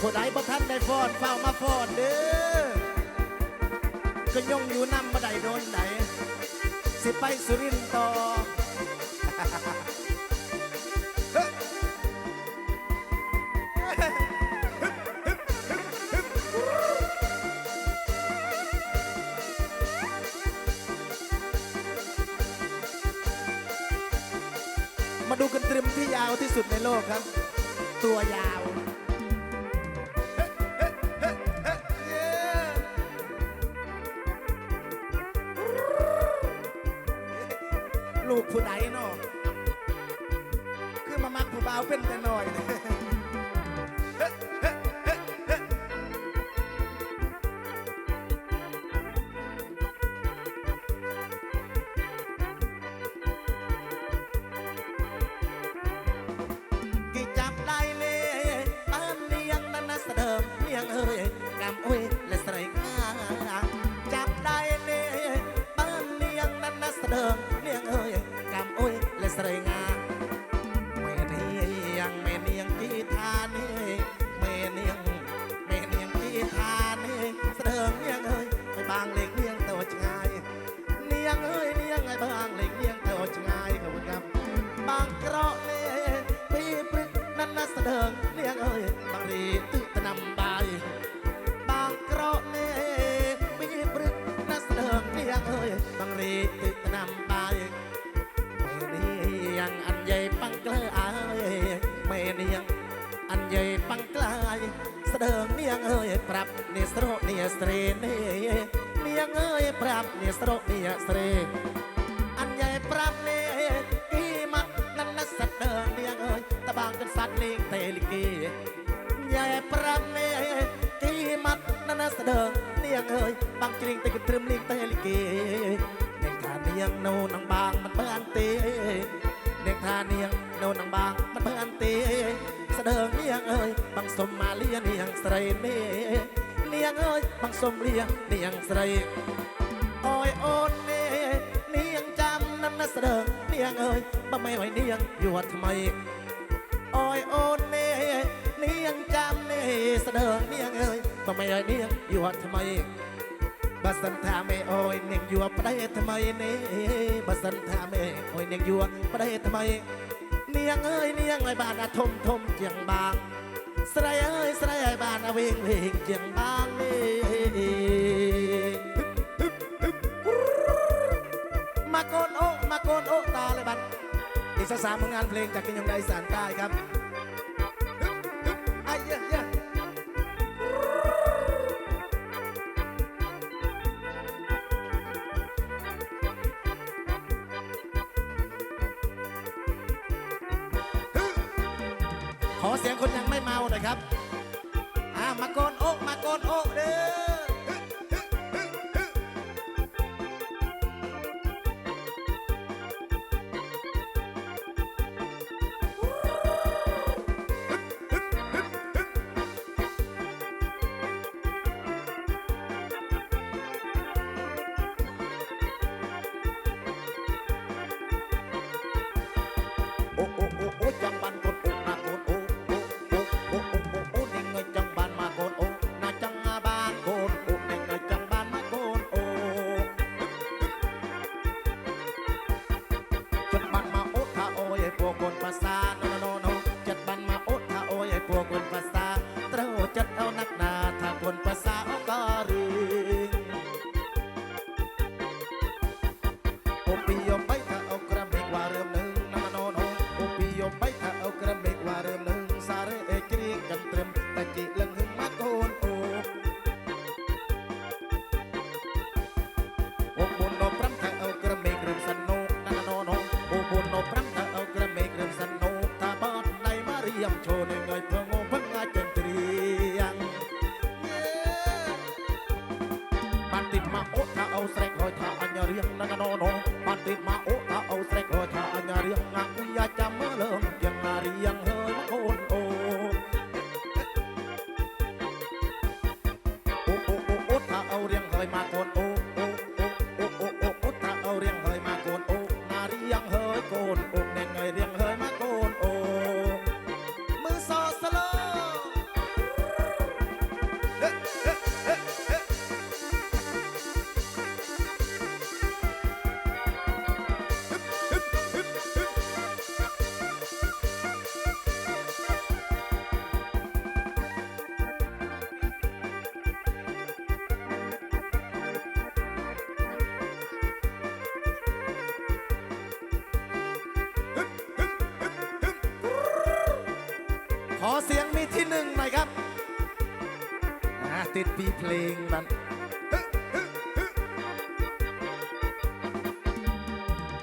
ผู้ใดบ่ทันได้ฟอนเฝ้ามาฟอนเด้อก็ยงอยู่นำบ่ได้โดนไหนสิไปสุรินทร์ต่อมาดูกันตรึมที่ยาวที่สุดในโลกครับ ตัวยาว ลูกผู้ใดเนาะคือมามักผู้บ่าวเป็นแต่น้อยเนี่ยกี่จับได้เลยบ้านเนียงนั้นนะเสดิม นั่นนะเสดิมเนียงเอ้ยบางรีตึกนำบายบางกระเล่ปีปรึกนั่นเสดิมเนียงเอ้ยบางรีตึกนำบายแม่เนียงอันใหญ่ปังเกลอายแม่เนียงอันใหญ่ปังกลายเสดิงเนียงเอ้ยปรับเนสโรเนียสเตรเนเนียงเอ้ยปรับเนสโรเนียสเตร ប្រាប់នេះទីមាត់ណាស់ស្ដើងនាងអើយបាំងជ្រៀងតែគិតត្រឹមលៀងតែលីគេនាងថានាងនៅនឹងបាងមិនបានទេនាងថានាងនៅនឹងបាងមិនបានទេ ស្ដើងនាងអើយបាំងសុំមកលៀនាងស្រីនេះនាងអើយបាំងសុំលៀនាងស្រីអើយអូននេះនាងចាំណាស់ស្ដើងនាងអើយបើមិនឲ្យនាងយួរថ្មីអើយអូននេះ เลียเนียงใส่โอ้ยโอนเนเนียงจำนั่นเสดิงเนียงเอ้ยไงทำไมยโอนเนียงเนเสดิงเนียงเอ้ยบ่ไม่ไหวเนียงอยู่วัดทำไมบัสันทาเมโอ้ยเนียงยัวประเดทำไมเน่บัสันทาเมโอ้ยเนียงยัวประเดทำไมเนียงเอ้ยเนียงไอ้บ้านอาทมทมเจียงบางสไลเอ้ยสไลไอ้บ้านอาเวงเวงเจียงบางเน่มาโกนโอมาโกนโอต่อเลยบัดอีกสักสามผลงานเพลงจากกินยงไดสานใต้ครับ เยอะเยอะขอเสียงคนยังไม่เมาหน่อยครับ បៃថាអូក្រឹមលេខវ៉ារឹមនឹងសារអេគ្រៀងកន្ទ្រឹមតាជីលឹងហឹងម៉ាក់អូនអូអូបូនណូប្រាំថាអូក្រឹមមេក្រឹមសិនណូណាណូណូអូបូនណូប្រាំថាអូក្រឹមមេក្រឹមសិនណូថាបតដៃម៉ារៀមឈោនឹងងើយព្រងពឹងអាចកន្ទ្រៀងបានតិចមកអូ เบกเริ่มสนุกถ้าบ้าอันยาเรียมโชว์ใขอเสียงมีที่หนึ่งหน่อยครับติดปีเพลงมัน